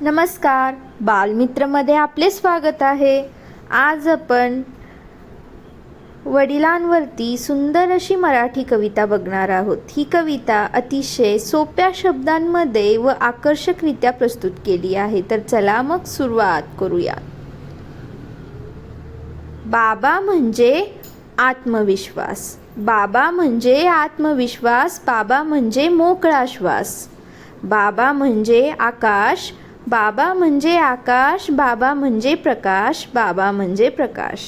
नमस्कार. बालमित्रमध्ये आपले स्वागत आहे. आज आपण वडिलांवरती सुंदर अशी मराठी कविता बघणार आहोत. ही कविता अतिशय सोप्या शब्दांमध्ये व आकर्षकरित्या प्रस्तुत केली आहे. तर चला मग सुरुवात करूया. बाबा म्हणजे आत्मविश्वास. बाबा म्हणजे आत्मविश्वास. बाबा म्हणजे मोकळा श्वास. बाबा म्हणजे आकाश बाबा म्हणजे आकाश बाबा म्हणजे प्रकाश बाबा म्हणजे प्रकाश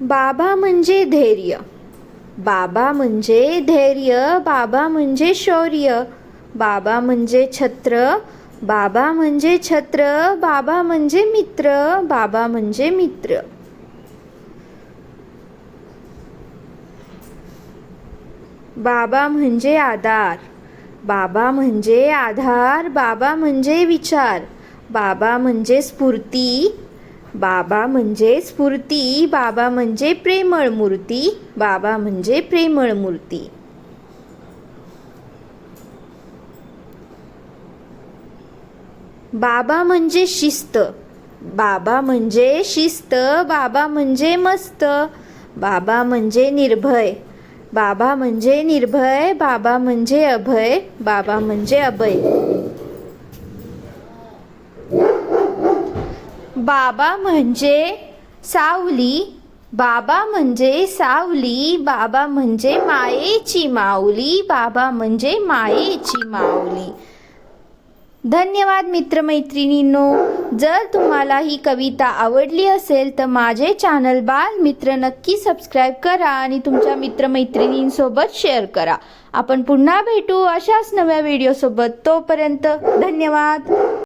बाबा म्हणजे धैर्य बाबा म्हणजे धैर्य बाबा म्हणजे शौर्य बाबा म्हणजे छत्र बाबा म्हणजे छत्र बाबा म्हणजे मित्र बाबा म्हणजे मित्र बाबा म्हणजे आधार बाबा म्हणजे आधार बाबा म्हणजे विचार बाबा म्हणजे स्फूर्ती बाबा म्हणजे स्फूर्ती बाबा म्हणजे प्रेमळ मूर्ती बाबा म्हणजे प्रेमळ मूर्ती बाबा म्हणजे शिस्त बाबा म्हणजे शिस्त बाबा म्हणजे मस्त बाबा म्हणजे निर्भय बाबा म्हणजे निर्भय बाबा म्हणजे अभय बाबा म्हणजे अभय बाबा म्हणजे सावली बाबा म्हणजे सावली बाबा म्हणजे मायेची माऊली बाबा म्हणजे मायेची माऊली. धन्यवाद मित्रमैत्रिणींनो. जर तुम्हाला ही कविता आवडली असेल तर माझे चॅनल बाल मित्र नक्की सबस्क्राईब करा आणि तुमच्या मित्रमैत्रिणींसोबत शेअर करा. आपण पुन्हा भेटू अशाच नव्या व्हिडिओसोबत. तोपर्यंत धन्यवाद.